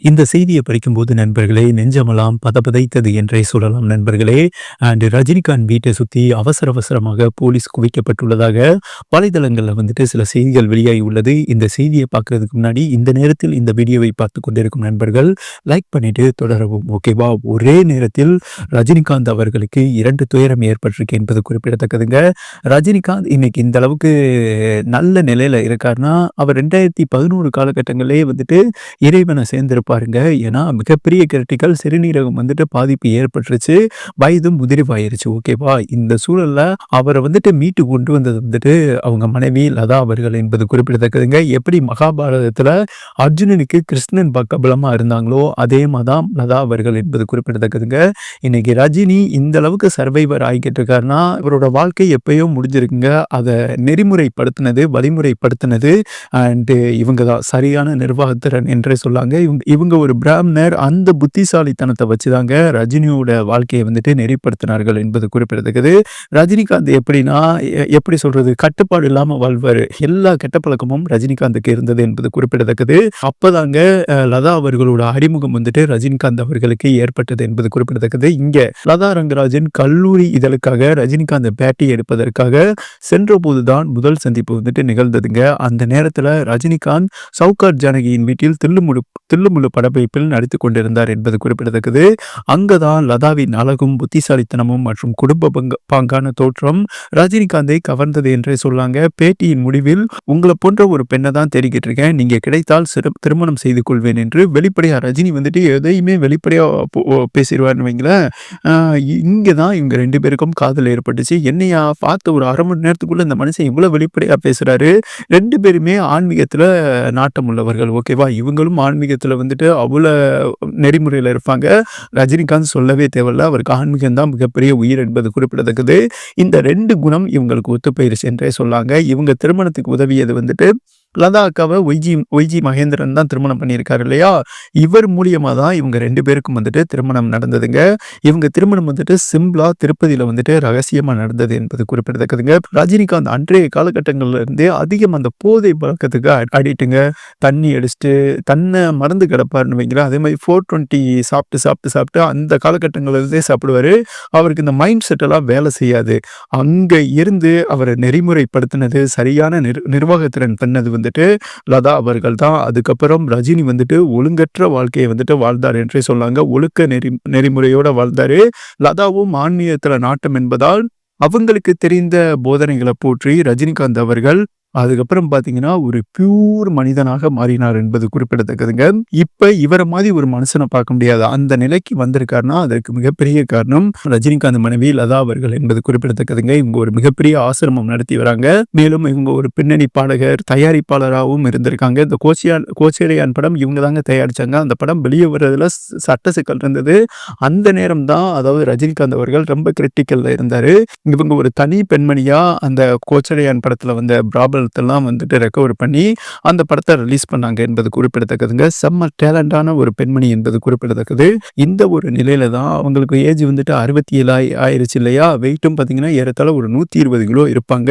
இந்த செய்தியை படிக்கும்போது நண்பர்களே நெஞ்சமெல்லாம் பதபதைத்தது என்றே சொல்லலாம் நண்பர்களே. அண்ட் ரஜினிகாந்த் வீட்டை சுற்றி அவசர அவசரமாக போலீஸ் குவிக்கப்பட்டுள்ளதாக வலைதளங்களில் வந்துட்டு சில செய்திகள் வெளியாகி உள்ளது. இந்த செய்தியை பார்க்கறதுக்கு முன்னாடி இந்த நேரத்தில் இந்த வீடியோவை பார்த்து கொண்டிருக்கும் நண்பர்கள் லைக் பண்ணிட்டு தொடரவும் ஓகேவா? ஒரே நேரத்தில் ரஜினிகாந்த் அவர்களுக்கு இரண்டு துயரம் ஏற்பட்டிருக்கு என்பது குறிப்பிடத்தக்கதுங்க. ரஜினிகாந்த் இன்னைக்கு இந்த அளவுக்கு நல்ல நிலையில இருக்காருன்னா அவர் ரெண்டாயிரத்தி பதினோரு காலகட்டங்களே வந்துட்டு இறைவனை சேர்ந்திருப்பாருங்க ஏன்னா மிகப்பெரிய கிரிட்டிக்கல் சிறுநீரகம் வந்துட்டு பாதிப்பு ஏற்பட்டுருச்சு. வயது முதிர்வாயிருச்சு. ஓகேவா? இந்த சூழல்ல அவரை வந்துட்டு மீட்டு கொண்டு வந்தது வந்துட்டு அவங்க மனைவி லதா அவர்கள் என்பது குறிப்பிடத்தக்கதுங்க. எப்படி மகாபாரதத்துல அர்ஜுனனுக்கு கிருஷ்ணன் பக்கபலமா இருந்தாங்களோ அதே மாதிரிதான் லதா அவர்கள் என்பது குறிப்பிடத்தக்கதுங்க. இன்னைக்கு ரஜினி இந்த அளவுக்கு சர்வைவர் ஆகிக்கிட்டு இருக்காருன்னா இவரோட வாழ்க்கை எப்பயோ முடிஞ்சிருக்குங்க. அதை நெறிமுறைப்படுத்தினது வழிமுறைப்படுத்தினது அண்டு இவங்க தான் சரியான நிர்வாகத்திறன் என்றே சொல்லாங்க. இவங்க இவங்க ஒரு பிராமணர் அந்த புத்திசாலித்தனத்தை வச்சுதாங்க ரஜினியோட வாழ்க்கையை வந்துட்டு நெறிப்படுத்தினார்கள் என்பது குறிப்பிடத்தக்கது. ரஜினிகாந்த் எப்படின்னா எ- எப்படி சொல்றது கட்டுப்பாடு இல்லாமல் வாழ்வார். எல்லா கெட்ட பழக்கமும் ரஜினிகாந்துக்கு இருந்தது என்பது குறிப்பிடத்தக்கது. அப்பதாங்க லதா அவர்களோட அறிமுகம் வந்துட்டு ரஜினிகாந்த் அவர்களுக்கு ஏற்பட்டது என்பது குறிப்பிடத்தக்கது. இங்க லதா ரங்கராஜன் கல்லூரி இதழுக்காக ரஜினிகாந்த் பேட்டி எடுப்பதற்காக சென்ற போதுதான் முதல் சந்திப்பு வந்துட்டு நிகழ்ந்ததுங்க. அந்த நேரத்துல ரஜினிகாந்த் சவுகார் ஜானகியின் வீட்டில் தில்லுமுழு குழு படப்பிடிப்பில் நடித்து கொண்டிருந்தார் என்பது குறிப்பிடத்தக்கது. அங்கதான் லதாவின் அழகும் புத்திசாலித்தனமும் மற்றும் குடும்ப பாங்கான தோற்றம் ரஜினிகாந்தை கவர்ந்தது என்றே சொல்லாங்க. பேட்டியின் முடிவில் உங்களை போன்ற ஒரு பெண்ணை தான் தேடிக்கிட்டு இருக்கேன். நீங்க கிடைத்தால் திருமணம் செய்து கொள்வேன் என்று வெளிப்படையா ரஜினி வந்துட்டு எதையுமே வெளிப்படையா போ- பேசிடுவார்னு வைங்களேன். இங்கே தான் இவங்க ரெண்டு பேருக்கும் காதல் ஏற்பட்டுச்சு. என்னையா பார்த்த ஒரு அரை மணி நேரத்துக்குள்ள இந்த மனுஷன் இவ்வளவு வெளிப்படையா பேசுறாரு? ரெண்டு பேருமே ஆன்மீகத்துல நாட்டம் உள்ளவர்கள் ஓகேவா? இவங்களும் ஆன்மீகத்துல வந்துட்டு அவ்வளவு நெறிமுறையில இருப்பாங்க. ரஜினிகாந்த் சொல்லவே தேவையில்ல. அவருக்கு ஆன்மீகம் தான் மிகப்பெரிய உயிர் என்பது குறிப்பிடத்தக்கது. இந்த ரெண்டு குணம் இவங்களுக்கு ஒத்துப்போயிருச்சு என்றே சொல்லாங்க. இவங்க திருமணத்துக்கு உதவியது வந்துட்டு லதா அக்காவை ஒய்ஜி ஒய்ஜி மகேந்திரன் தான் திருமணம் பண்ணியிருக்காரு இல்லையா? இவர் மூலியமாக தான் இவங்க ரெண்டு பேருக்கும் வந்துட்டு திருமணம் நடந்ததுங்க. இவங்க திருமணம் வந்துட்டு சிம்பிளா திருப்பதியில் வந்துட்டு ரகசியமாக நடந்தது என்பது குறிப்பிடத்தக்கதுங்க. ரஜினிகாந்த் அன்றைய காலகட்டங்கள்ல இருந்தே அதிகம் அந்த போதை பழக்கத்துக்கு அடிட்டுங்க தண்ணி அடிச்சுட்டு தன்னை மறந்து கிடப்பாருன்னு வைங்களா அதே மாதிரி ஃபோர் டுவெண்ட்டி சாப்பிட்டு சாப்பிட்டு சாப்பிட்டு அந்த காலகட்டங்கள்லேருந்தே சாப்பிடுவார் சாப்பிடுவாரு. அவருக்கு இந்த மைண்ட் செட் எல்லாம் வேலை செய்யாது. அங்கே இருந்து அவரை நெறிமுறைப்படுத்தினது சரியான நிர் நிர்வாகத்திறன் பண்ணது வந்துட்டு லதா அவர்கள் தான். அதுக்கப்புறம் ரஜினி வந்துட்டு ஒழுங்கற்ற வாழ்க்கையை வந்துட்டு வாழ்ந்தார் என்றே சொன்னாங்க. ஒழுக்க நெறி நெறிமுறையோட வாழ்ந்தாரு. லதாவும் ஆன்மீகத்துல நாட்டம் என்பதால் அவங்களுக்கு தெரிந்த போதனைகளை போற்றி ரஜினிகாந்த் அவர்கள் அதுக்கப்புறம் பாத்தீங்கன்னா ஒரு பியூர் மனிதனாக மாறினார் என்பது குறிப்பிடத்தக்கதுங்க. இப்ப இவரை மாதிரி ஒரு மனுஷனை பார்க்க முடியாது. அந்த நிலைக்கு வந்திருக்காருன்னா அதற்கு மிகப்பெரிய காரணம் ரஜினிகாந்த் மனைவி லதா அவர்கள் என்பது குறிப்பிடத்தக்கதுங்க. இவங்க ஒரு மிகப்பெரிய ஆசிரமம் நடத்தி வராங்க. மேலும் இவங்க ஒரு பின்னணி பாடகர் தயாரிப்பாளராகவும் இருந்திருக்காங்க. இந்த கோச்சியான் கோச்சேரியான் படம் இவங்க தாங்க தயாரிச்சாங்க. அந்த படம் வெளியே வர்றதுல சட்ட சிக்கல் இருந்தது. அந்த நேரம் தான் அதாவது ரஜினிகாந்த் அவர்கள் ரொம்ப கிரிட்டிக்கல்ல இருந்தாரு. இவங்க ஒரு தனி பெண்மணியா அந்த கோச்சடையான் படத்துல வந்த ப்ராப்ளத்தெல்லாம் வந்துட்டு ரெக்கவர் பண்ணி அந்த படத்தை ரிலீஸ் பண்ணாங்க என்பது குறிப்பிடத்தக்கதுங்க. செம்ம டேலண்டான ஒரு பெண்மணி என்பது குறிப்பிடத்தக்கது. இந்த ஒரு நிலையில தான் அவங்களுக்கு ஏஜ் வந்துட்டு அறுபத்தி ஏழு ஆயிருச்சு இல்லையா? வெயிட்டும் பார்த்தீங்கன்னா ஏறத்தாழ ஒரு நூற்றி இருபது கிலோ இருப்பாங்க.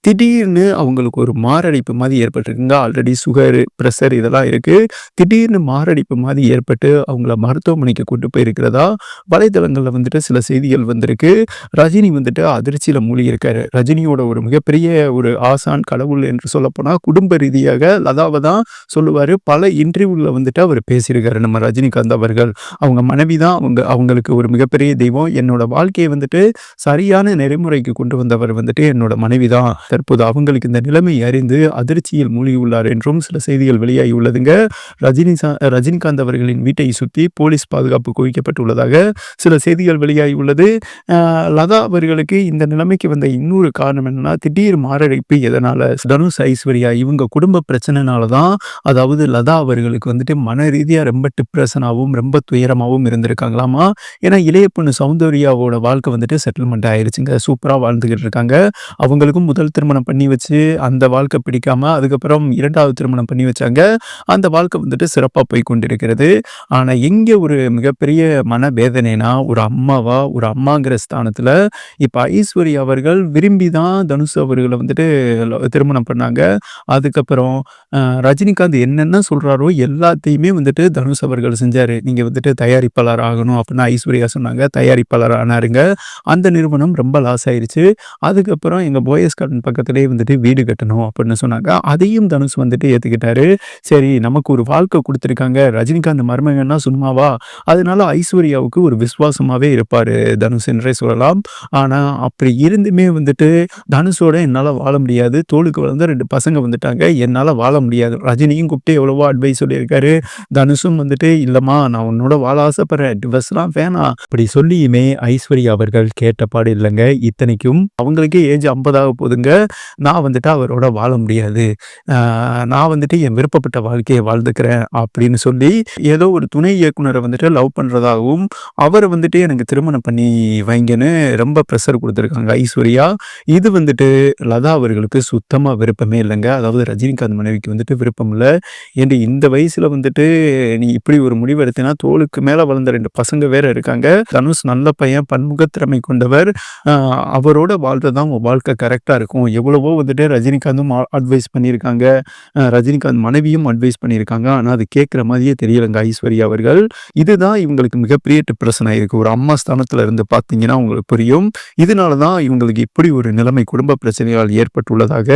திடீர்னு அவங்களுக்கு ஒரு மாரடைப்பு மாதிரி ஏற்பட்டிருக்குங்க. ஆல்ரெடி சுகர் ப்ரெஷர் இதெல்லாம் இருக்கு. திடீர்னு மாரடைப்பு மாதிரி ஏற்பட்டு அவங்கள மருத்துவமனைக்கு கொண்டு போயிருக்கிறதா? வலைதளங்களில் வந்துட்டு சில செய்திகள் வந்திருக்கு. ரஜினி வந்துட்டு அதிர்ச்சியில் மூழ்கி இருக்காரு ரஜினியோட ஒரு மிகப்பெரிய ஒரு ஆசான் கடவுள் என்று சொல்லப்போனால் குடும்ப ரீதியாக லதாவை தான் சொல்லுவார். பல இன்டர்வியூவில் வந்துட்டு அவர் பேசியிருக்காரு. நம்ம ரஜினிகாந்த் அவர்கள் அவங்க மனைவி தான் அவங்க அவங்களுக்கு ஒரு மிகப்பெரிய தெய்வம். என்னோட வாழ்க்கையை வந்துட்டு சரியான நெறிமுறைக்கு கொண்டு வந்தவர் வந்துட்டு என்னோட மனைவி தான். தற்போது அவங்களுக்கு இந்த நிலைமை அறிந்து அதிர்ச்சியில் மூழ்கியுள்ளார் என்றும் சில செய்திகள் வெளியாகி உள்ளதுங்க. ரஜினி சா- ரஜினிகாந்த் அவர்களின் வீட்டை சுற்றி போலீஸ் பாதுகாப்பு குவிக்கப்பட்டுள்ளதாக சில செய்திகள் வெளியாகி உள்ளது. லதா அவர்களுக்கு இந்த நிலைமைக்கு வந்த இன்னொரு காரணம் என்னன்னா திடீர் மாரடைப்பு எதனால தனுஷ் ஐஸ்வர்யா இவங்க குடும்ப பிரச்சனைனால தான் அதாவது லதா அவர்களுக்கு வந்துட்டு மன ரீதியாக ரொம்ப டிப்ரெஷனாகவும் ரொம்ப துயரமாகவும் இருந்திருக்காங்களாமா? ஏன்னா இளைய பொண்ணு சௌந்தர்யாவோட வாழ்க்கை வந்துட்டு செட்டில்மெண்ட் ஆயிடுச்சுங்க சூப்பராக வாழ்ந்துகிட்டு இருக்காங்க. அவங்களுக்கும் முதல் திருமணம் பண்ணி வச்சு அந்த வாழ்க்கை பிடிக்காம அதுக்கப்புறம் இரண்டாவது திருமணம் பண்ணி வச்சாங்க. அந்த வாழ்க்கை வந்துட்டு சிறப்பாக போய் கொண்டிருக்கிறது. ஆனால் எங்கே ஒரு மிகப்பெரிய மனவேதனைனா ஒரு அம்மாவா ஒரு அம்மாங்கிற ஸ்தானத்தில் இப்போ ஐஸ்வர்யா அவர்கள் விரும்பி தான் தனுஷ் அவர்களை வந்துட்டு திருமணம் திருமணம் பண்ணாங்க. அதுக்கப்புறம் ரஜினிகாந்த் என்னென்ன சொல்கிறாரோ எல்லாத்தையுமே வந்துட்டு தனுஷ் அவர்கள் செஞ்சார் நீங்கள் வந்துட்டு தயாரிப்பாளர் ஆகணும் அப்படின்னு ஐஸ்வர்யா சொன்னாங்க. தயாரிப்பாளர் ஆனாருங்க. அந்த நிறுவனம் ரொம்ப லாஸ் ஆயிடுச்சு அதுக்கப்புறம் எங்கள் போயஸ் கார்டன் பக்கத்துலேயே வந்துட்டு வீடு கட்டணும் அப்படின்னு சொன்னாங்க. அதையும் தனுஷ் வந்துட்டு ஏற்றுக்கிட்டாரு சரி நமக்கு ஒரு வாழ்க்கை கொடுத்துருக்காங்க ரஜினிகாந்த் மருமகன்னா சும்மாவா? அதனால ஐஸ்வர்யாவுக்கு ஒரு விசுவாசமாகவே இருப்பார் தனுஷ் என்றே சொல்லலாம். ஆனால் அப்படி இருந்துமே வந்துட்டு தனுஷோட என்னால் வாழ முடியாது. தோளுக்கு வந்து ரெண்டு பசங்க வந்துட்டாங்க. என்னால் வாழ முடியாது. ரஜினியும் கூப்பிட்டு எவ்வளவோ அட்வைஸ் சொல்லியிருக்காரு. தனுஷும் வந்துட்டு இல்லைம்மா நான் உன்னோட வாழ ஆசைப்படுறேன். டிவர்ஸ்லாம் வேணாம். அப்படி சொல்லியுமே ஐஸ்வர்யா அவர்கள் கேட்டப்பாடு இல்லைங்க இத்தனைக்கும் அவங்களுக்கே ஏஜ் ஐம்பதாக போதுங்க. நான் வந்துட்டு அவரோட வாழ முடியாது. நான் வந்துட்டு என் விருப்பப்பட்ட வாழ்க்கையை வாழ்ந்துக்கிறேன் அப்படின்னு சொல்லி ஏதோ ஒரு துணை இயக்குனரை வந்துட்டு லவ் பண்ணுறதாகவும் அவரை வந்துட்டு எனக்கு திருமணம் பண்ணி வைங்கன்னு ரொம்ப ப்ரெஷர் கொடுத்துருக்காங்க ஐஸ்வர்யா. இது வந்துட்டு லதா அவர்களுக்கு சுத்தம் விருப்பமே இல்லைங்க அதாவது ரஜினிகாந்த் மனைவிக்கு வந்துட்டு விருப்பம் இல்லை ஏன்டி இந்த வயசுல வந்துட்டு நீ இப்படி ஒரு முடிவு எடுத்தினா தோளுக்கு மேல வளர்ந்த ரெண்டு பசங்க வேற இருக்காங்க. தனுஷ் நல்ல பையன், பன்முகத்திறமை கொண்டவர். அவரோட வாழ்றது தான் உன் வாழ்க்கை கரெக்டாக இருக்கும். எவ்வளவோ வந்துட்டு ரஜினிகாந்தும் அட்வைஸ் பண்ணியிருக்காங்க. ரஜினிகாந்த் மனைவியும் அட்வைஸ் பண்ணியிருக்காங்க. ஆனா அது கேட்கிற மாதிரியே தெரியலங்க ஐஸ்வர்யா அவர்கள். இதுதான் இவங்களுக்கு மிகப்பெரிய டிப்ரெஷன் ஆகிருக்கு ஒரு அம்மா ஸ்தானத்துல இருந்து பார்த்தீங்கன்னா உங்களுக்கு புரியும். இதனால தான் இவங்களுக்கு இப்படி ஒரு நிலைமை குடும்ப பிரச்சனையால் ஏற்பட்டுள்ளதாக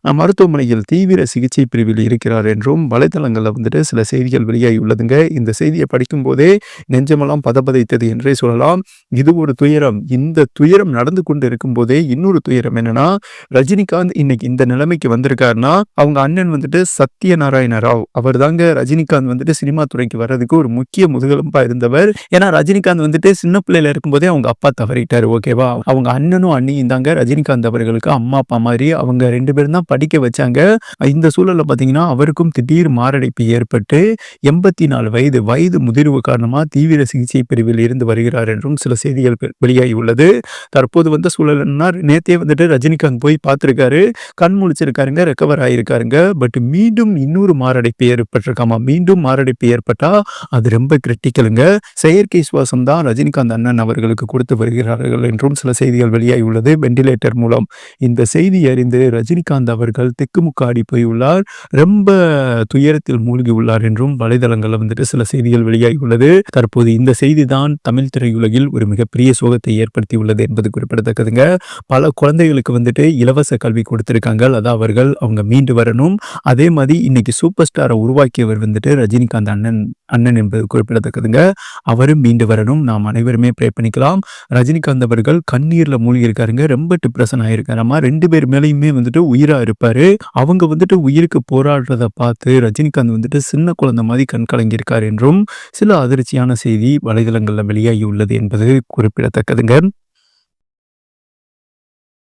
மருத்துவமனையில் தீவிர சிகிச்சை பிரிவில் இருக்கிறார் என்றும் வலைதளங்களில் வந்துட்டு சில செய்திகள் வெளியாகி உள்ளதுங்க இந்த செய்திய படிக்கும்போதே நெஞ்சமெல்லாம் பதபதைத்தது என்றே சொல்லலாம். இது ஒரு துயரம். இந்த துயரம் நடந்து கொண்டு இருக்கும்போதே இன்னொரு துயரம் என்னன்னா, ரஜினிகாந்த் இன்னைக்கு இந்த நிலைமைக்கு வந்திருக்காருன்னா, அவங்க அண்ணன் வந்துட்டு சத்யநாராயண ராவ். அவர் தாங்க ரஜினிகாந்த் வந்துட்டு சினிமா துறைக்கு வர்றதுக்கு ஒரு முக்கிய முதுகெலும்பா இருந்தவர். ஏன்னா ரஜினிகாந்த் வந்துட்டு சின்ன பிள்ளையில இருக்கும்போதே அவங்க அப்பா தவறிட்டாரு. ஓகேவா? அவங்க அண்ணனும் அண்ணியும் தாங்க ரஜினிகாந்த் அவர்களுக்கு அம்மா, அப்பா மாதிரி அவங்க ரெண்டு பேரும் தான் படிக்க வச்சாங்க. இந்த சூழலில் பார்த்தீங்கன்னா, அவருக்கும் திடீர் மாரடைப்பு ஏற்பட்டு 84 வயது வயது முதிர்வு காரணமா தீவிர சிகிச்சை பிரிவில் இருந்து வருகிறார் என்றும் சில செய்திகள் வெளியாகி உள்ளது தற்போது வந்த சூழல் நேத்தே வந்துட்டு ரஜினிகாந்த் போய் பார்த்திருக்காரு. கண் முழிச்சிருக்காருங்க. ரெக்கவர் ஆயிருக்காருங்க. பட் மீண்டும் இன்னொரு மாரடைப்பு ஏற்பட்டிருக்காமா. மீண்டும் மாரடைப்பு ஏற்பட்டா அது ரொம்ப கிரிட்டிக்கலுங்க செயற்கை சுவாசம் தான் ரஜினிகாந்த் அண்ணன் அவர்களுக்கு கொடுத்து வருகிறார்கள் என்றும் சில செய்திகள் வெளியாகி உள்ளது வென்டிலேட்டர் மூலம். இந்த செய்தி அறிந்து ரஜினிகாந்த் அவர்கள் திக்குமுக்காடி போயுள்ளார். ரொம்ப துயரத்தில் மூழ்கி உள்ளார் என்றும் வலைதளங்களில் வந்துட்டு சில செய்திகள் வெளியாகியுள்ளது. தற்போது இந்த செய்தி தான் தமிழ் திரையுலகில் ஒரு மிகப்பெரிய சோகத்தை ஏற்படுத்தியுள்ளது என்பது குறிப்பிடத்தக்கதுங்க. பல குழந்தைகளுக்கு வந்துட்டு இலவச கல்வி கொடுத்திருக்காங்க அதாவது அவர்கள். அவங்க மீண்டு வரணும். அதே மாதிரி இன்னைக்கு சூப்பர் ஸ்டாரை உருவாக்கியவர் வந்துட்டு ரஜினிகாந்த் அண்ணன் அண்ணன் என்பது குறிப்பிடத்தக்கதுங்க. அவரும் மீண்டு வரணும். நாம் அனைவருமே ப்ரே பண்ணிக்கலாம். ரஜினிகாந்த் அவர்கள் கண்ணீர்ல மூழ்கி இருக்காருங்க. ரொம்ப டிப்ரெஷன் ஆயிருக்காராமா. 2 பேர் மேலேயுமே வந்துட்டு உயிரா இருப்பாரு. அவங்க வந்துட்டு உயிருக்கு போராடுறத பார்த்து ரஜினிகாந்த் வந்துட்டு சின்ன குழந்தை மாதிரி கண் கலங்கியிருக்கார் என்றும் சில அதிர்ச்சியான செய்தி வலைதளங்கள்ல வெளியாகியுள்ளது என்பது குறிப்பிடத்தக்கதுங்க.